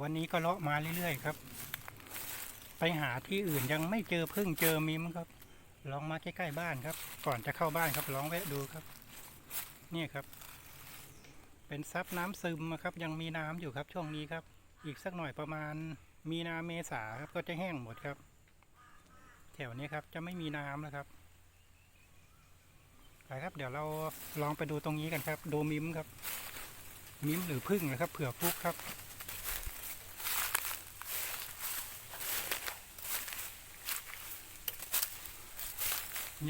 วันนี้ก็เลาะมาเรื่อยๆครับ ไปหาที่อื่นยังไม่เจอพึ่งเจอมิมครับ ลองมาใกล้ๆบ้านครับ ก่อนจะเข้าบ้านครับลองแวะดูครับ นี่ครับ เป็นซับน้ำซึมครับ ยังมีน้ำอยู่ครับช่วงนี้ครับ อีกสักหน่อยประมาณ มีนาเมษาครับก็จะแห้งหมดครับ แถวนี้ครับจะไม่มีน้ำแล้วครับไปครับ เดี๋ยวเราลองไปดูตรงนี้กันครับ ดูมิมครับ มิมหรือพึ่งนะครับ เผื่อฟุกครับ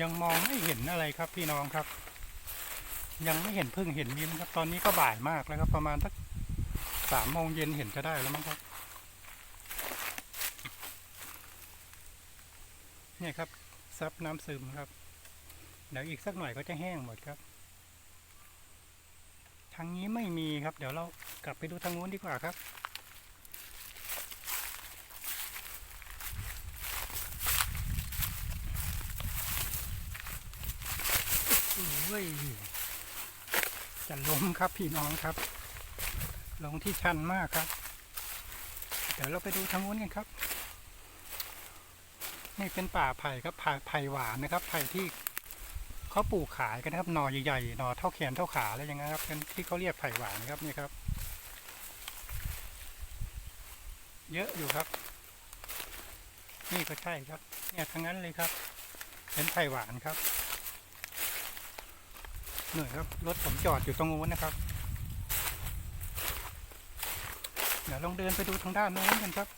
ยังมองไม่เห็นอะไรครับพี่น้องครับ ยังไม่เห็นพึ่งเห็นมิมครับ ตอนนี้ก็บ่ายมากแล้วครับ ประมาณสักสามโมงเย็นเห็นจะได้แล้วมั้งครับเนี่ยครับซับน้ำซึมครับ เดี๋ยวอีกสักหน่อยก็จะแห้งหมดครับ ทางนี้ไม่มีครับ เดี๋ยวเรากลับไปดูทางนู้นดีกว่าครับ โอ้ยจะล้มครับพี่น้องครับ ลงที่ชันมากครับ เดี๋ยวเราไปดูทางนู้นกันครับ นี่เป็นป่าไผ่ครับไผ่ไผ่หวานนะครับ ไผ่ที่เขาปลูกขายกันนะครับ หน่อใหญ่ๆ หน่อเท่าแขนเท่าขาอะไรอย่างเงี้ยครับเป็นที่เขาเรียกไผ่หวานครับนี่ครับ เยอะอยู่ครับ นี่ก็ใช่ครับ เนี่ยทั้งนั้นเลยครับเป็นไผ่หวานครับ หน่อยครับ รถผมจอดอยู่ตรงนู้นนะครับ เดี๋ยวลองเดินไปดูทางด้านโน้นกันครับ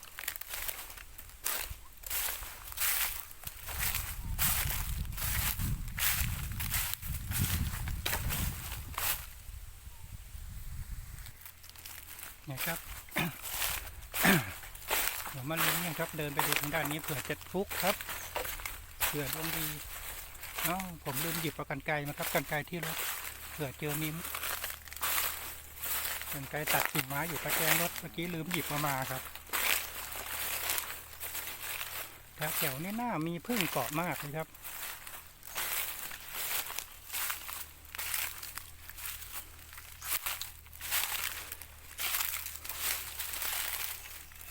เนี่ยครับเดี๋ยวมาลุ้นกันครับ เดินไปดูทางด้านนี้เผื่อจะฟุกครับเผื่อดวงดี เอ้าผมลืมหยิบเอากันไกลมาครับกันไกลที่รถเผื่อเจอมิมกันไกลตัดกิ่งไม้อยู่ตะแกรงรถเมื่อกี้ลืมหยิบมามาครับแถวแถวนี้หน่ามีพึ่งเกาะมากเลยครับ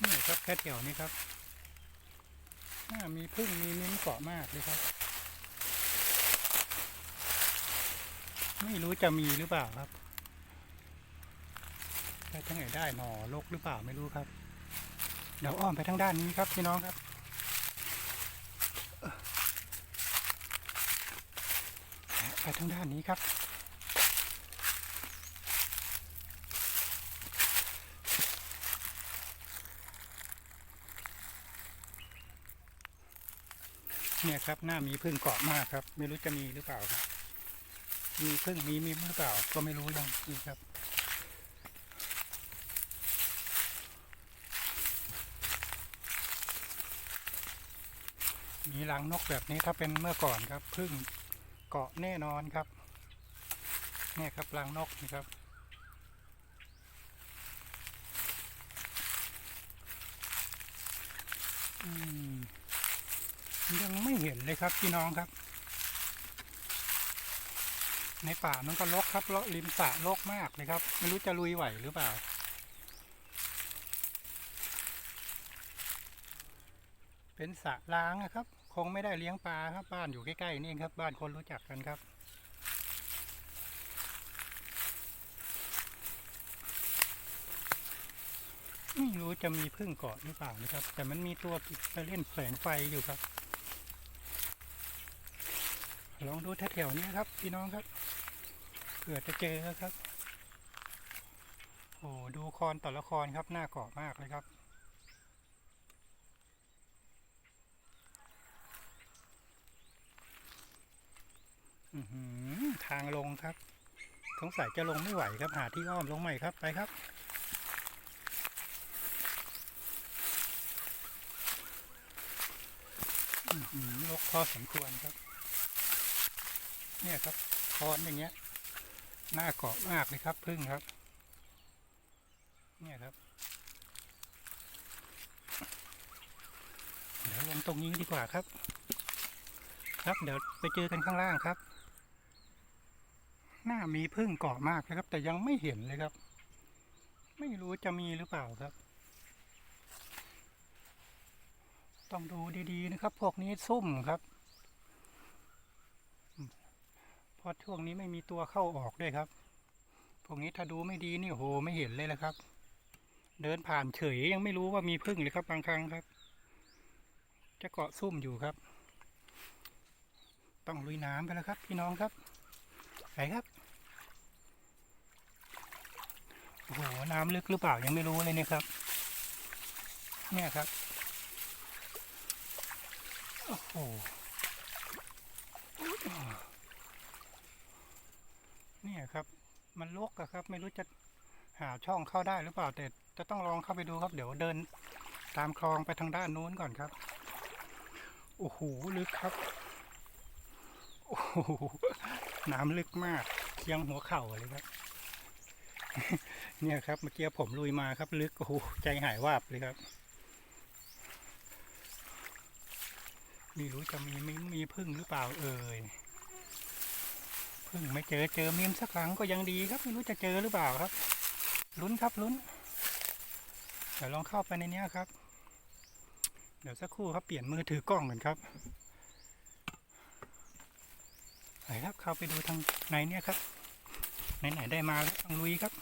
นี่ครับแค่แถวนี้ครับ หน่ามีพึ่งมีมิ้นเกาะมากเลยครับ ไม่รู้จะมีหรือเปล่าครับแต่ทั้งไหนได้หนอลกหรือเปล่าไม่รู้ครับ เดี๋ยวอ้อมไปทางด้านนี้ครับพี่น้องครับ ไปทางด้านนี้ครับเนี่ยครับหน้ามีพึ่งเกาะมากครับ ไม่รู้จะมีหรือเปล่าครับ มีเพึ่งมีมิมหรือเปล่าก็ไม่รู้ยังนี่ครับ มีรังนกแบบนี้ถ้าเป็นเมื่อก่อนครับพึ่งเกาะแน่นอนครับเนี่ยครับรังนกนี่ครับอืมยังไม่เห็นเลยครับพี่น้องครับ ในป่านั้นก็รกครับเลาะริมสระรกมากเลยครับ ไม่รู้จะลุยไหวหรือเปล่า เป็นสระล้างนะครับ คงไม่ได้เลี้ยงปลาครับ บ้านอยู่ใกล้ๆนี่เองครับ บ้านคนรู้จักกันครับไม่รู้จะมีพึ่งเกาะหรือเปล่านะครับ แต่มันมีตัวไปเล่นแสงไฟอยู่ครับ ลองดูแถวๆนี้ครับ พี่น้องครับเผื่อจะเจอครับ โอ้ดูคอนต่อละครครับหน้าเกาะมากเลยครับ อืทางลงครับสงสัยจะลงไม่ไหวครับหาที่อ้อมลงใหม่ครับไปครับอื้อหือลกพอสมควรครับ เนี่ยครับค้อนอย่างเงี้ยหน้าเกาะมากเลยครับพึ่งครับ เนี่ยครับ เดี๋ยวลงตรงนี้ดีกว่าครับ ครับเดี๋ยวไปเจอกันข้างล่างครับ หน้ามีพึ่งเกาะมากนะครับ แต่ยังไม่เห็นเลยครับ ไม่รู้จะมีหรือเปล่าครับ ต้องดูดีๆนะครับ พวกนี้ซุ่มครับ ราะช่วงนี้ไม่มีตัวเข้าออกด้วยครับ พวกนี้ถ้าดูไม่ดีนี่โหไม่เห็นเลยละครับ เดินผ่านเฉยยังไม่รู้ว่ามีพึ่งเลยครับบางครั้งครับ จะเกาะซุ่มอยู่ครับ ต้องลุยน้ำไปแล้วครับ พี่น้องครับไปครับโอ้โหน้ำลึกหรือเปล่ายังไม่รู้เลยเนี่ยครับ เนี่ยครับโอ้โห เนี่ยครับ มันลกอะครับ ไม่รู้จะหาช่องเข้าได้หรือเปล่าแต่จะต้องลองเข้าไปดูครับ เดี๋ยวเดินตามคลองไปทางด้านนู้นก่อนครับโอ้โหลึกครับโอ้โหน้ำลึกมากเคียงหัวเข่าเลยครับ เนี่ยครับเมื่อกี้ผมลุยมาครับ ลึกโอ้โหใจหายวาบเลยครับไม่รู้จะมีไม่มีพึ่งหรือเปล่าเอ่ย พึ่งไม่เจอเจอมีมสักครั้งก็ยังดีครับ ไม่รู้จะเจอหรือเปล่าครับ ลุ้นครับลุ้น เดี๋ยวลองเข้าไปในนี้ครับ เดี๋ยวสักครู่ครับเปลี่ยนมือถือกล้องกันครับไปครับเข้าไปดูทางในเนี่ยครับไหนๆได้มาแล้วต้องลุยครับ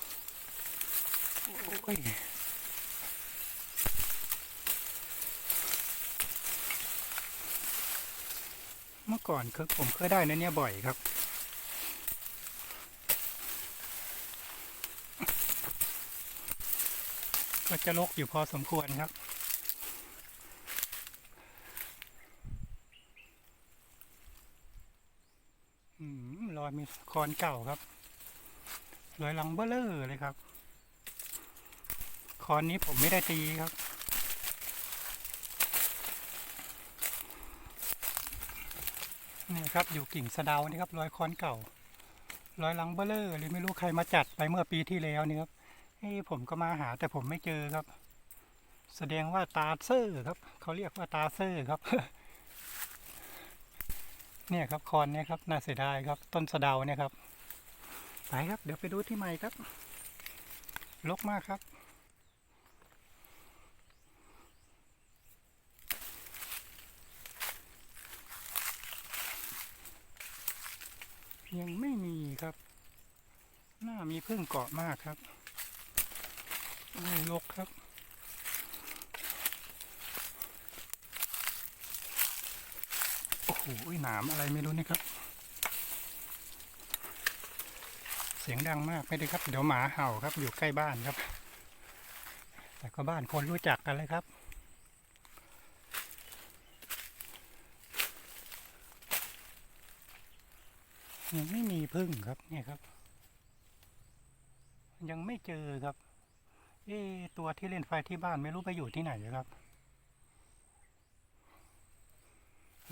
โอ้ยเมื่อก่อนคือผมเคยได้ในเนี้ยบ่อยครับ ก็จะลกอยู่พอสมควรครับอืมรอยมีคอนเก่าครับ รอยหลังเบลเลอร์เลยครับ คอนนี้ผมไม่ได้ตีครับนี่ครับอยู่กิ่งสะดาวนี่ครับรอยคอนเก่า รอยหลังเบลเลอร์หรือไม่รู้ใครมาจัดไปเมื่อปีที่แล้วนี่ครับ เอ้ผมก็มาหาแต่ผมไม่เจอครับ แสดงว่าตาเซอร์ครับ เขาเรียกว่าตาเซอร์ครับ เนี่ยครับคอนเนี่ยครับน่าเสียดายครับ ต้นสะเดาเนี่ยครับไปครับ เดี๋ยวไปดูที่ใหม่ครับลกมากครับยังไม่มีครับน่ามีพึ่งเกาะมากครับ โอ้ลกครับ โอ้โหหนามอะไรไม่รู้นี่ครับ เสียงดังมากไม่ได้ครับ เดี๋ยวหมาเห่าครับ อยู่ใกล้บ้านครับ แต่ก็บ้านคนรู้จักกันเลยครับยังไม่มีพึ่งครับเนี่ยครับ ยังไม่เจอครับ เอ๊ตัวที่เล่นไฟที่บ้านไม่รู้ไปอยู่ที่ไหนครับ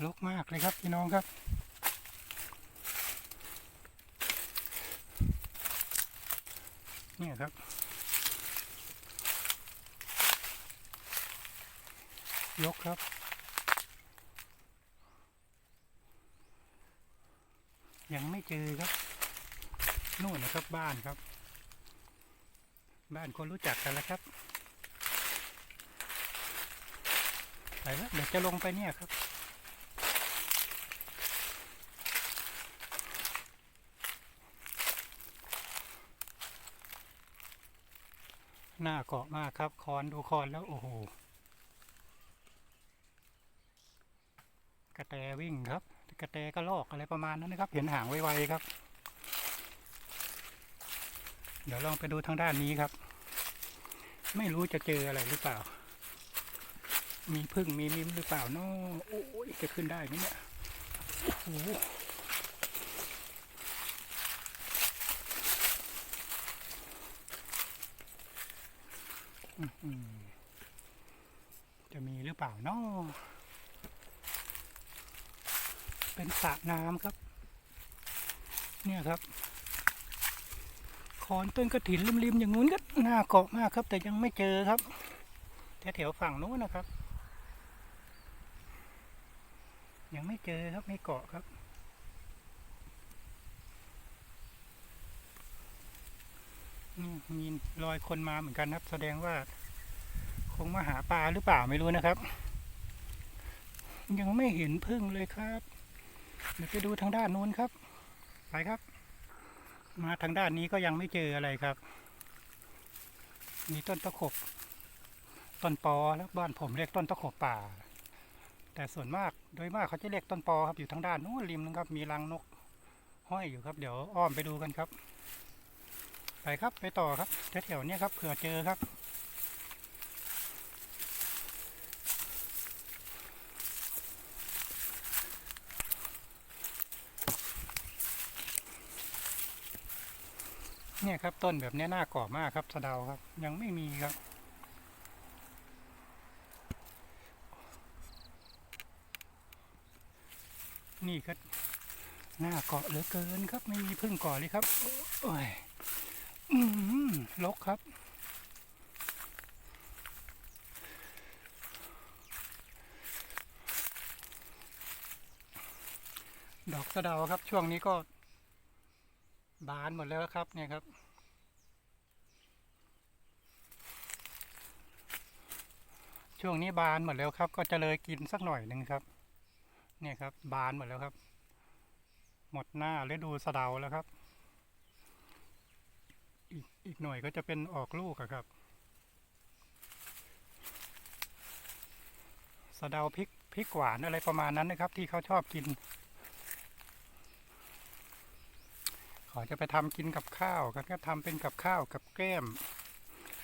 ลกมากเลยครับพี่น้องครับ เนี่ยครับ ยกครับ ยังไม่เจอครับ นู่นนะครับบ้านครับ บ้านคนรู้จักกันแล้วครับไปแล้วเดี๋ยวจะลงไปเนี่ยครับ หน้าเกาะมากครับคอนดูคอนแล้วโอ้โหกระแตวิ่งครับ กระแตก็ลอกอะไรประมาณนั้นนะครับ เห็นหางไวๆครับ เดี๋ยวลองไปดูทางด้านนี้ครับ ไม่รู้จะเจออะไรหรือเปล่า มีพึ่งมีมิมหรือเปล่าเนาะโอ้ยจะขึ้นได้ไหมเนี่ยโอ้โหจะมีหรือเปล่าเนาะเป็นสระน้ำครับ เนี่ยครับ อนต้นกระถินริมๆอย่างงู้นก็น่าเกาะมากครับ แต่ยังไม่เจอครับแถวๆฝั่งนู้นนะครับ ยังไม่เจอครับไม่เกาะครับนี่มีรอยคนมาเหมือนกันครับ แสดงว่า คงมาหาปลาหรือเปล่าไม่รู้นะครับ ยังไม่เห็นพึ่งเลยครับเดี๋ยวไปดูทางด้านนู้นครับ ไปครับ มาทางด้านนี้ก็ยังไม่เจออะไรครับ มีต้นตะขบ ต้นปอแล้วบ้านผมเรียกต้นตะขบป่า แต่ส่วนมากโดยมากเขาจะเรียกต้นปอครับอยู่ทางด้านนู้นริมนึงครับ มีรังนกห้อยอยู่ครับ เดี๋ยวอ้อมไปดูกันครับ ไปครับไปต่อครับแถวๆนี้ครับเผื่อเจอครับ เนี่ยครับต้นแบบนี้น่าก่อมากครับสะเดาครับ ยังไม่มีครับ นี่ก็น่าเกาะเหลือเกินครับ ไม่มีพึ่งเกาะเลยครับโอ้ยอืมลกครับ ดอกสะเดาครับช่วงนี้ก็ บานหมดแล้วครับเนี่ยครับ ช่วงนี้บานหมดแล้วครับ ก็จะเลยกินสักหน่อยหนึ่งครับ เนี่ยครับ บานหมดแล้วครับ หมดหน้าฤดูสะเดาแล้วครับ อีกอีกหน่อยก็จะเป็นออกลูกอะครับสะเดาพริกพริกหวานอะไรประมาณนั้นนะครับ ที่เขาชอบกิน เขาจะไปทำกินกับข้าวกันก็ทำเป็นกับข้าวกับแกล้ม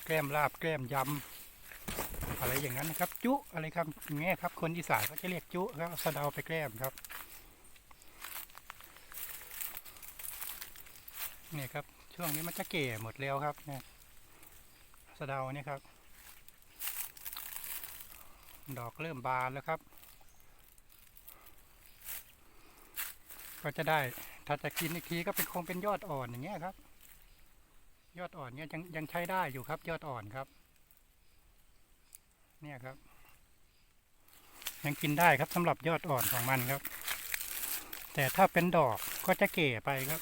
แกล้มลาบแกล้มยำอะไรอย่างนั้นนะครับ จุอะไรครับอย่างเงี้ยครับ คนอีสานเขาจะเรียกจุครับสะเดาไปแกล้มครับเนี่ยครับ ช่วงนี้มันจะเก่หมดแล้วครับเนี่ยสะเดาเนี่ยครับ ดอกเริ่มบานแล้วครับ ก็จะได้ ถ้าจะกินอีกทีก็เป็นคงเป็นยอดอ่อนอย่างเงี้ยครับ ยอดอ่อนเนี่ยยังยังใช้ได้อยู่ครับ ยอดอ่อนครับ เนี่ยครับ ยังกินได้ครับสำหรับยอดอ่อนของมันครับ แต่ถ้าเป็นดอกก็จะเก่ไปครับ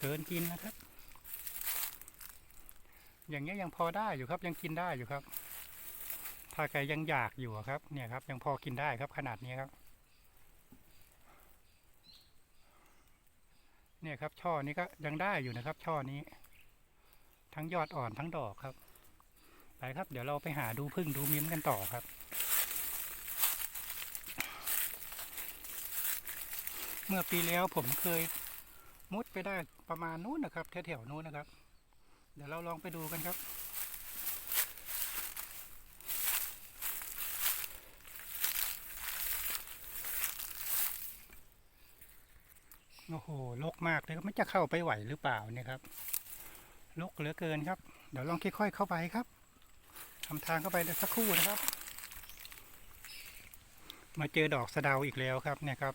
เกินกินนะครับ อย่างเงี้ยยังพอได้อยู่ครับ ยังกินได้อยู่ครับ ถ้าใครยังอยากอยู่ครับ เนี่ยครับ ยังพอกินได้ครับขนาดนี้ครับ เนี่ยครับ ช่อนี้ก็ยังได้อยู่นะครับ ช่อนี้ ทั้งยอดอ่อนทั้งดอกครับ ไปครับ เดี๋ยวเราไปหาดูพึ่งดูมิ้มกันต่อครับ เมื่อปีแล้วผมเคยมุดไปได้ประมาณนู้นนะครับแถวๆนู้นนะครับ เดี๋ยวเราลองไปดูกันครับ โอ้โหลกมากเลยครับมันจะเข้าไปไหวหรือเปล่าเนี่ยครับลกเหลือเกินครับ เดี๋ยวลองค่อยๆเข้าไปครับทำทางเข้าไปสักครู่นะครับ มาเจอดอกสะเดาอีกแล้วครับเนี่ยครับ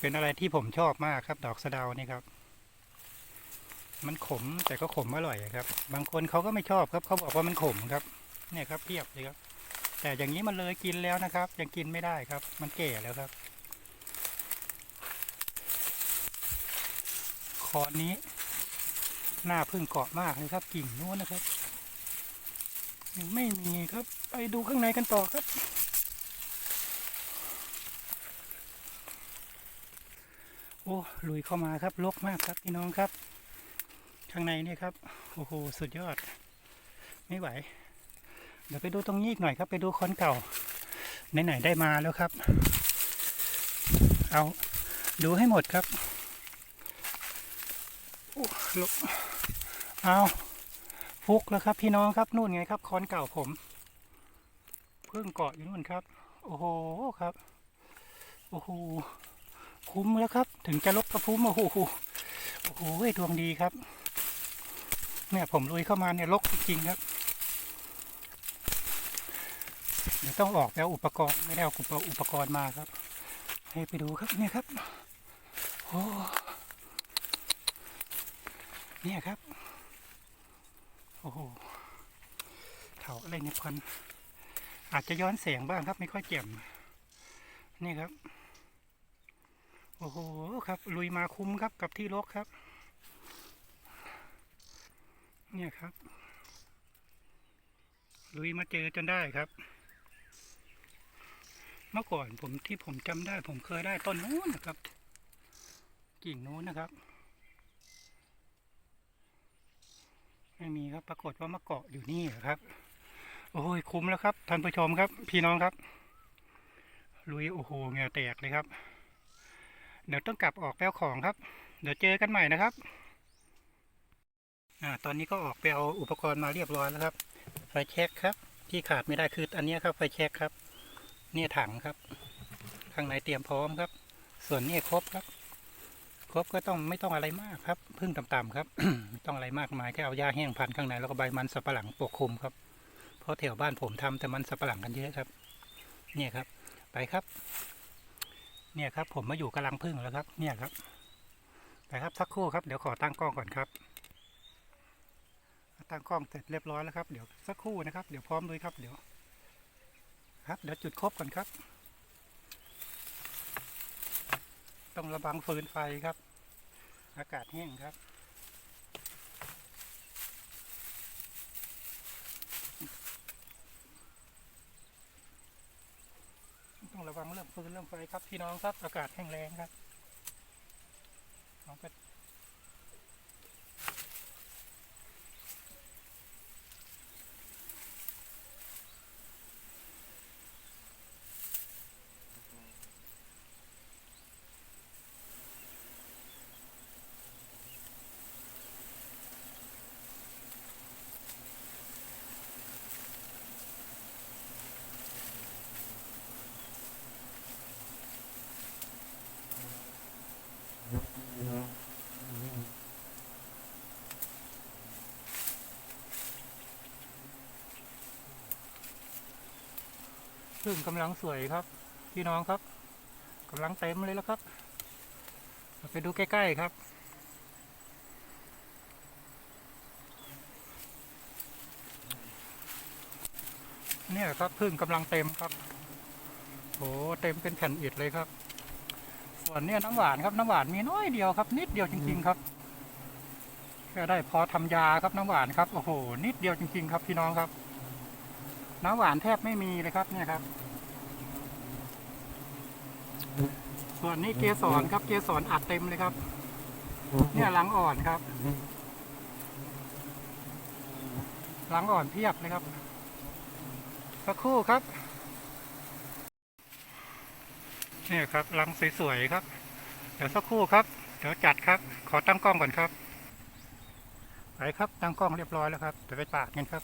เป็นอะไรที่ผมชอบมากครับ ดอกสะเดานี่ครับ มันขมแต่ก็ขมอร่อยครับ บางคนเขาก็ไม่ชอบครับเขาบอกว่ามันขมครับ เนี่ยครับเทียบเลยครับ แต่อย่างนี้มันเลยกินแล้วนะครับ ยังกินไม่ได้ครับ มันแก่แล้วครับ คอนนี้ หน้าพึ่งเกาะมากเลยครับ กิ่งนู้นนะครับยังไม่มีครับ ไปดูข้างในกันต่อครับโอ้ลุยเข้ามาครับลกมากครับพี่น้องครับ ข้างในนี่ครับโอ้โหสุดยอด ไม่ไหว เดี๋ยวไปดูตรงนี้อีกหน่อยครับ ไปดูคอนเก่าไหนๆได้มาแล้วครับ เอาดูให้หมดครับ ลกเอาฟุกแล้วครับ พี่น้องครับนู่นไงครับคอนเก่าผมเพิ่งเกาะอยู่นู่นครับ โอ้โหครับโอ้โหคุ้มแล้วครับ ถึงจะลบกระพุ้มโอ้โหโอ้โหดวงดีครับ เนี่ยผมลุยเข้ามาเนี่ยลกจริงครับเดี๋ยวต้องออกแล้วอุปกรณ์ไม่ได้เอาอุปกรณ์มาครับ ให้ไปดูครับเนี่ยครับโอ้ เนี่ยครับ โอ้โหเถาอะไรเนี่ยควันอาจจะย้อนแสงบ้างครับไม่ค่อยแจ่มนี่ครับ โอ้โหครับ ลุยมาคุ้มครับกับที่รกครับ เนี่ยครับ ลุยมาเจอจนได้ครับ เมื่อก่อนผมที่ผมจำได้ ผมเคยได้ต้นนู้นนะครับ กิ่งนู้นนะครับ ไม่มีครับ ปรากฏว่ามาเกาะอยู่นี่เหรอครับ โอ้ยคุ้มแล้วครับท่านผู้ชมครับ พี่น้องครับ ลุยโอ้โหเหงื่อแตกเลยครับ เดี๋ยวต้องกลับออกแปลของครับ เดี๋ยวเจอกันใหม่นะครับอ่าตอนนี้ก็ออกไปเอาอุปกรณ์มาเรียบร้อยแล้วครับ ไฟแช็กครับ ที่ขาดไม่ได้คืออันนี้ครับไฟแช็กครับ เนี่ยถังครับ ข้างในเตรียมพร้อมครับ ส่วนนี้ครบครับ ครบก็ต้องไม่ต้องอะไรมากครับพึ่งต่ำๆครับไม่ต้องอะไรมากมายแค่เอาหญ้าแห้งพันข้างในแล้วก็ใบมันสับปะหลังปกคลุมครับเพราะแถวบ้านผมทำแต่มันสับปะหลังกันเยอะครับ เนี่ยครับ ไปครับ เนี่ยครับ ผมมาอยู่กำลังพึ่งแล้วครับ เนี่ยครับไปครับสักครู่ครับเดี๋ยวขอตั้งกล้องก่อนครับตั้งกล้องเสร็จเรียบร้อยแล้วครับ เดี๋ยวสักครู่นะครับ เดี๋ยวพร้อมเลยครับ เดี๋ยว ครับ เดี๋ยวจุดครบก่อนครับ ต้องระวังฟืนไฟครับ อากาศแห้งครับต้องระวังเรื่องฟืนเรื่องไฟครับพี่น้องครับอากาศแห้งแรงครับน้องก็ พึ่งกำลังสวยครับพี่น้องครับกำลังเต็มเลยแล้วครับเราไปดูใกล้ๆครับ เนี่ยครับพึ่งกำลังเต็มครับโอ้เต็มเป็นแผ่นอิฐเลยครับ ส่วนเนี่ยน้ำหวานครับน้ำหวานมีน้อยเดียวครับ นิดเดียวจริง ๆครับแค่ได้พอทำยาครับน้ำหวานครับโอ้โหนิดเดียวจริง ๆ ครับพี่น้องครับ น้ำหวานแทบไม่มีเลยครับเนี่ยครับ ส่วนนี้เกสรครับ เกสรอัดเต็มเลยครับ เนี่ยหลังอ่อนครับหลังอ่อนเพียบเลยครับสักครู่ครับเนี่ยครับหลังสวยๆครับ เดี๋ยวสักครู่ครับ เดี๋ยวจัดครับ ขอตั้งกล้องก่อนครับ ไปครับตั้งกล้องเรียบร้อยแล้วครับเดี๋ยวไปปาดกันครับ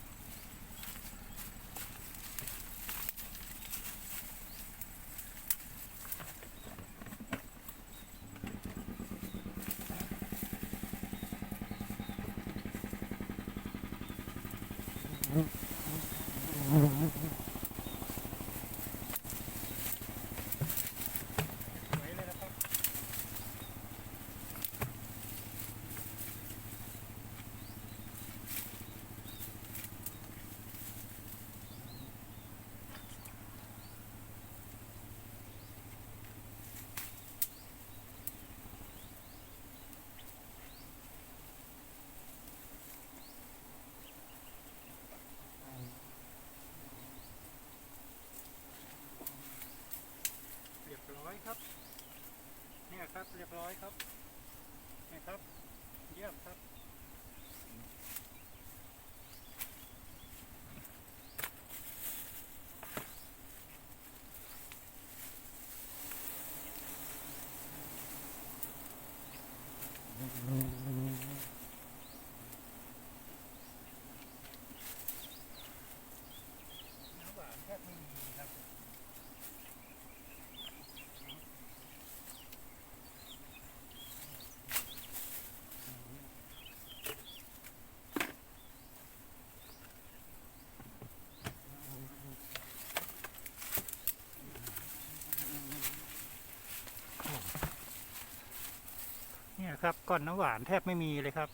ครับก้อนน้ำหวานแทบไม่มีเลยครับ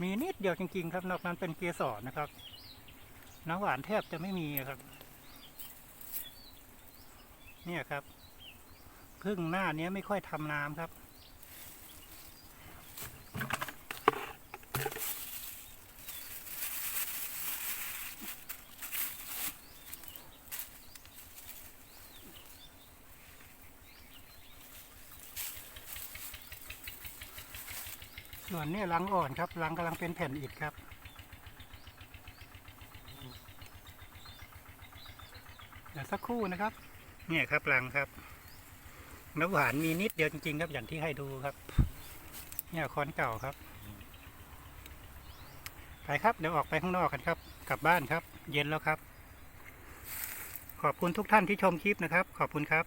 มีนิดเดียวจริง ๆ ครับ นอกนั้นเป็นเกสรนะครับ น้ำหวานแทบจะไม่มีครับ เนี่ยครับพึ่งหน้าเนี้ยไม่ค่อยทำน้ำครับ ส่วนนี่ยรังอ่อนครับรังกำลังเป็นแผ่นอิฐครับ เดี๋ยวสักครู่นะครับ เนี่ยครับรังครับ น้ำหวานมีนิดเดียวจริง ๆ ครับอย่างที่ให้ดูครับ เนี่ยค้อนเก่าครับ ไปครับเดี๋ยวออกไปข้างนอกกันครับ กลับบ้านครับ เย็นแล้วครับ ขอบคุณทุกท่านที่ชมคลิปนะครับ ขอบคุณครับ